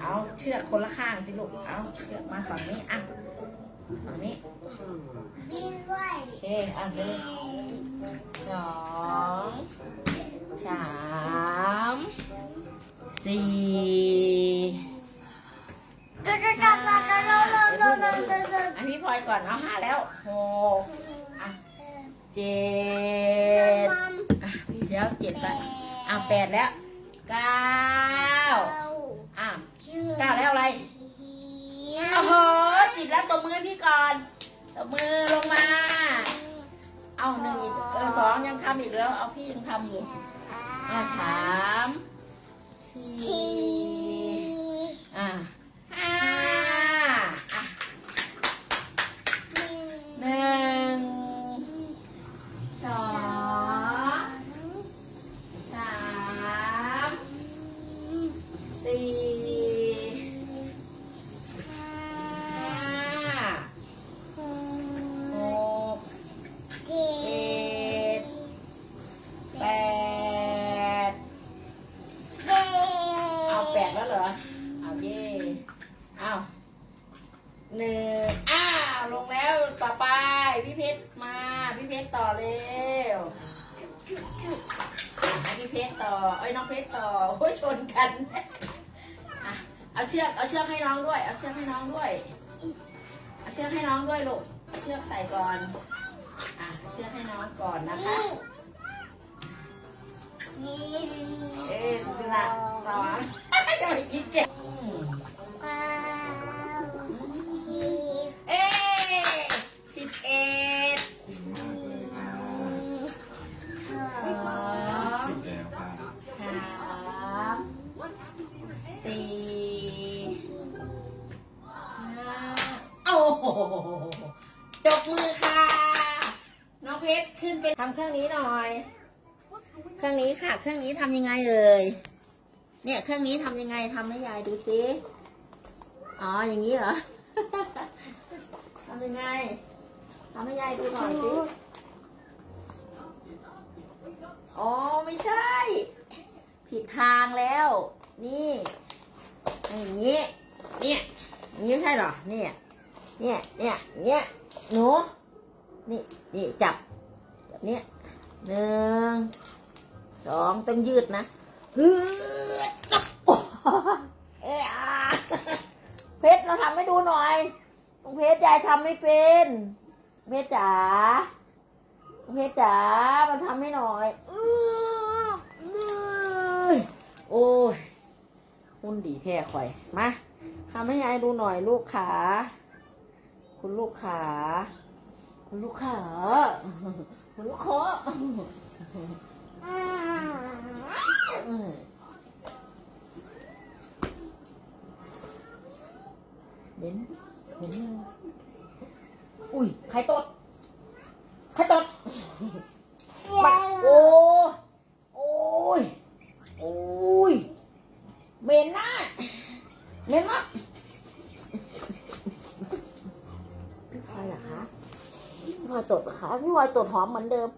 เอาเชือกคนละข้างสิลูก เอาเชือกมาฝั่งนี้อะฝั่งนี้โอเคเอาเลยสองสามสี่ห้าอันพี่พลอยก่อนเอาห้าแล้วหกอะเจ็ดเดี๋ยวเจ็ดไปอะแปดแล้วเก้า มือลงมา เอาหนึ่งอีกเออสองยังทำอีกแล้ว เอาพี่ยังทำอยู่อะสาม แปดแล้วเหรอเอาเย่เอาหนึ่งอ้าวลงแล้วต่อไปพี่เพชรมาพี่เพชรต่อเร็วอะให้พี่เพชรต่อเอ้ยน้องเพชรต่อโอ้ยชนกันอะเอาเชือกเอาเชือกให้น้องด้วย เอาเชือกให้น้องด้วยเอาเชือกให้น้องด้วยลูกเอาเชือกใส่ก่อนอะเชือกให้น้องก่อนนะคะนี่เอ๊ะละสอน จะไปกินเจ็บเก้าสิบเอ๊สิบเอ็ดสองสิบแล้วค่ะสามสี่ห้าโอ้โหจบมือค่ะ น้องเพชรขึ้นไปทำเครื่องนี้หน่อย เครื่องนี้ค่ะ เครื่องนี้ทำยังไงเอ่ย เนี่ยเครื่องนี้ทำยังไงทำให้ยายดูสิอ๋ออย่างนี้เหรอ ทำยังไงทำให้ยายดูหน่อยสิอ๋อไม่ใช่ ผิดทางแล้ว นี่อย่างนี้เนี่ยอย่างนี้ใช่หรอเนี่ยเนี่ยเนี่ยเนี่ยหนูนี่นี่จับแบบเนี้ยหนึ่งสองต้องยืดนะฮือ เอะอะเพชรเราทำให้ดูหน่อยลุงเพชรยายทำไม่เป็นเพชรจ๋าเพชรจ๋ามาทำให้หน่อยอืออือโอ้ยหุ่นดีแท้ข่อยมาทำให้ยายดูหน่อยลูกขาคุณลูกขาคุณลูกขาคุณลูกขาอืม เห็นเห็นยังอุ้ยใครตดใครตดบักโอ้โอ้ยโอ้ยเหม็นนะเหม็นมากพี่พลอยเหรอคะพี่พลอยตดเหรอคะพี่พลอยตดหอมเหมือนเดิม